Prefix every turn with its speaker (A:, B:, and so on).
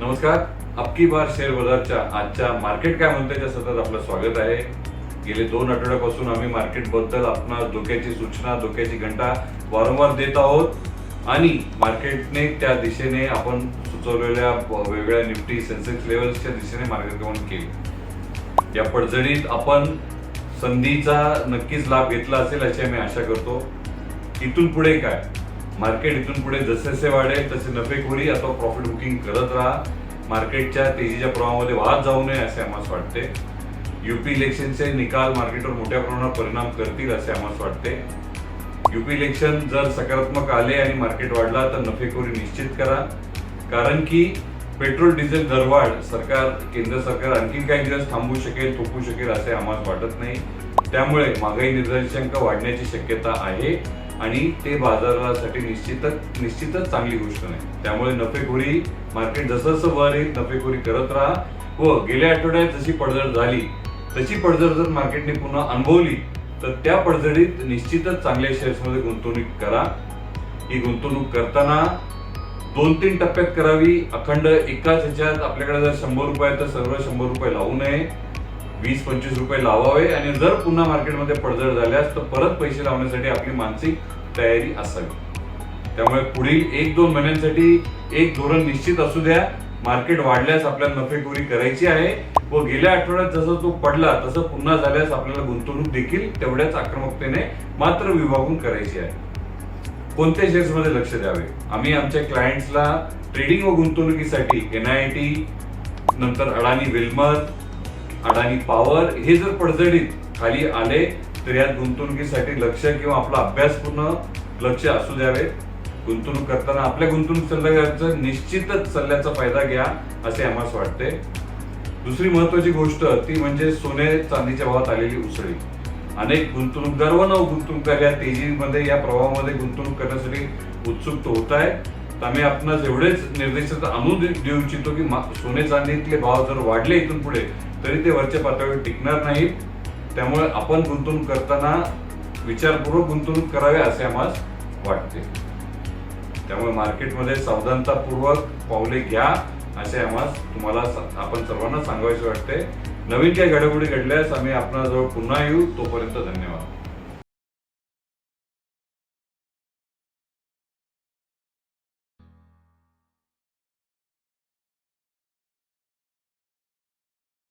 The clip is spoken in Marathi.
A: नमस्कार. अबकी बार शेअर बाजारच्या आजच्या मार्केट काय म्हणते सतत आपलं स्वागत आहे. गेले दोन आठवड्यापासून आम्ही मार्केटबद्दल आपणास धोक्याची सूचना धोक्याची घंटा वारंवार देत आहोत. आणि मार्केटने त्या दिशेने आपण सुचवलेल्या वेगवेगळ्या निफ्टी सेन्सेक्स लेवल्सच्या दिशेने मार्गक्रमण केले. या पडझडीत आपण संधीचा नक्कीच लाभ घेतला असेल अशी आम्ही आशा करतो. इथून पुढे काय? मार्केट इथून पुढे जसे जसे वाढेल तसे नफेखोरी अथवा प्रॉफिट बुकिंग करत राहा. मार्केटच्या तेजीच्या प्रवाहामध्ये वाहत जाऊ नये असे आम्हाला वाटते. युपी इलेक्शनचे निकाल मार्केटवर मोठ्या प्रमाणात परिणाम करतील असे आम्हाला वाटते. युपी इलेक्शन जर सकारात्मक आले आणि मार्केट वाढला तर नफेखोरी निश्चित करा. कारण की पेट्रोल डिझेल दरवाढ सरकार केंद्र सरकार आणखी काही दिवस थांबू शकेल थोपू शकेल असे आम्हाला वाटत नाही. त्यामुळे महागाई निर्देशांक वाढण्याची शक्यता आहे. आणि ते बाजारासाठी निश्चितच निश्चितच चांगली गोष्ट नाही. त्यामुळे नफेखोरी मार्केट जसं जसं वर येईल नफेखोरी करत राहा. व गेल्या आठवड्यात जशी पडझड झाली तशी पडझड जर मार्केटने पुन्हा अनुभवली तर त्या पडझडीत निश्चितच चांगल्या शेअर्समध्ये गुंतवणूक करा. ही गुंतवणूक करताना दोन तीन टप्प्यात करावी. अखंड एकाच ह्याच्यात आपल्याकडे जर शंभर रुपये तर सर्व शंभर रुपये लावू नये. वीस पंचवीस रुपये लावावे आणि जर पुन्हा मार्केटमध्ये पडझड झाल्यास तर परत पैसे लावण्यासाठी आपली मानसिक तयारी असावी. त्यामुळे पुढील एक दोन महिन्यांसाठी एक धोरण निश्चित असू द्या. मार्केट वाढल्यास आपल्याला नफेखोरी करायची आहे व गेल्या आठवड्यात जसं तो पडला तसं पुन्हा झाल्यास आपल्याला गुंतवणूक देखील तेवढ्याच आक्रमकतेने मात्र विभागून करायची आहे. कोणत्या शेअर्समध्ये लक्ष द्यावे? आम्ही आमच्या क्लायंट्सला ट्रेडिंग व गुंतवणुकीसाठी एन आय टी नंतर अडाणी विल्मत अडाणी पॉवर हे जर पडझडीत खाली आले तर यात गुंतवणुकीसाठी लक्ष किंवा आपला अभ्यास पूर्ण लक्ष असू द्यावे. गुंतवणूक करताना आपल्या गुंतवणूक सल्लागाराचा निश्चितच सल्ल्याचा फायदा घ्या असे आम्हाला वाटते. दुसरी महत्वाची गोष्ट ती म्हणजे सोने चांदीच्या भावात आलेली उसळी. अनेक गुंतवणूकदार व नव गुंतवणूकदार या तेजीमध्ये या प्रवाहामध्ये गुंतवणूक करण्यासाठी उत्सुक होत आहे आम्ही आपणास एवढेच निर्देश आणून देऊ इच्छितो की सोने चांदीतले भाव जर वाढले इथून पुढे तरी ते वरच्या पातळीवर टिकणार नाहीत. त्यामुळे आपण गुंतवणूक करताना विचारपूर्वक गुंतवणूक करावे असे आम्हाला वाटते. त्यामुळे मार्केटमध्ये सावधानतापूर्वक पावले घ्या असे आम्हाला तुम्हाला आपण सर्वांना सांगायचे वाटते. नवीन काही घडामोडी घडल्यास आम्ही आपणाजवळ पुन्हा येऊ. तोपर्यंत धन्यवाद.